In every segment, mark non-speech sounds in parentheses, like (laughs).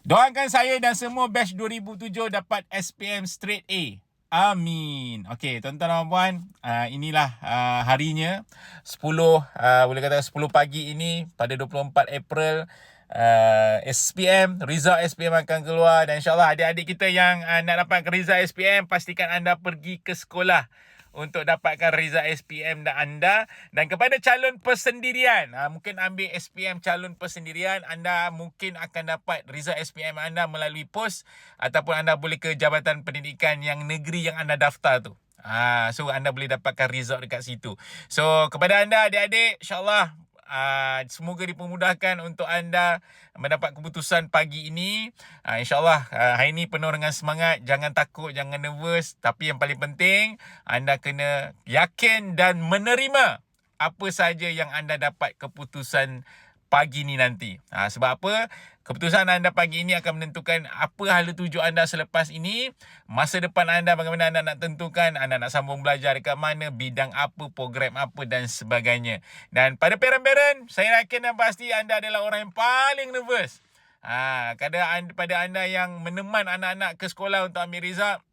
Doakan saya dan semua batch 2007 dapat SPM straight A. Amin. Okey, tuan-tuan dan puan, uh, inilah uh, harinya 10 uh, boleh kata 10 pagi ini pada 24 April uh, SPM, result SPM akan keluar dan insyaAllah adik-adik kita yang uh, nak dapatkan result SPM pastikan anda pergi ke sekolah untuk dapatkan result SPM dan anda dan kepada calon persendirian aa, mungkin ambil SPM calon persendirian anda mungkin akan dapat result SPM anda melalui pos ataupun anda boleh ke jabatan pendidikan yang negeri yang anda daftar tu Ah, so anda boleh dapatkan result dekat situ. So kepada anda adik-adik, insyaallah Uh, semoga dipermudahkan untuk anda mendapat keputusan pagi ini. Uh, InsyaAllah uh, hari ini penuh dengan semangat. Jangan takut, jangan nervous. Tapi yang paling penting, anda kena yakin dan menerima apa saja yang anda dapat keputusan pagi ni nanti. Ha, sebab apa? Keputusan anda pagi ini akan menentukan apa hala tuju anda selepas ini. Masa depan anda bagaimana anda nak tentukan anda nak sambung belajar dekat mana, bidang apa, program apa dan sebagainya. Dan pada parent-parent, saya yakin dan pasti anda adalah orang yang paling nervous. Ha, kadang pada anda yang meneman anak-anak ke sekolah untuk ambil result,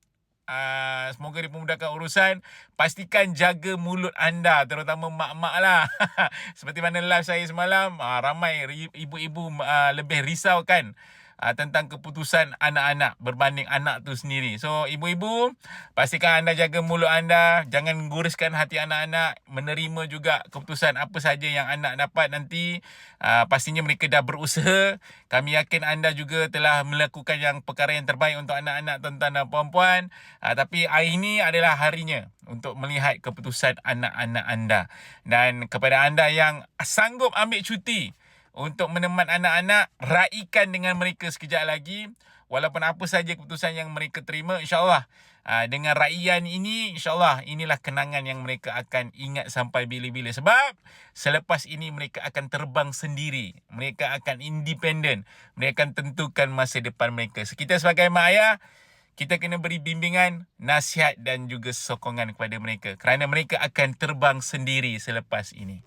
Uh, semoga dipermudahkan urusan. Pastikan jaga mulut anda Terutama mak-mak lah. (laughs) Seperti mana live saya semalam uh, Ramai ibu-ibu uh, lebih risau kan uh, tentang keputusan anak-anak berbanding anak tu sendiri. So ibu-ibu pastikan anda jaga mulut anda, jangan guruskan hati anak-anak, menerima juga keputusan apa saja yang anak dapat nanti. Uh, pastinya mereka dah berusaha. Kami yakin anda juga telah melakukan yang perkara yang terbaik untuk anak-anak tuan-tuan dan puan-puan. Uh, tapi hari ini adalah harinya untuk melihat keputusan anak-anak anda. Dan kepada anda yang sanggup ambil cuti, untuk meneman anak-anak raikan dengan mereka sekejap lagi. Walaupun apa saja keputusan yang mereka terima insyaallah aa, dengan raian ini insyaallah inilah kenangan yang mereka akan ingat sampai bila-bila. Sebab selepas ini mereka akan terbang sendiri. Mereka akan independen mereka akan tentukan masa depan mereka. Kita sebagai mak ayah kita kena beri bimbingan, nasihat dan juga sokongan kepada mereka. Kerana mereka akan terbang sendiri selepas ini.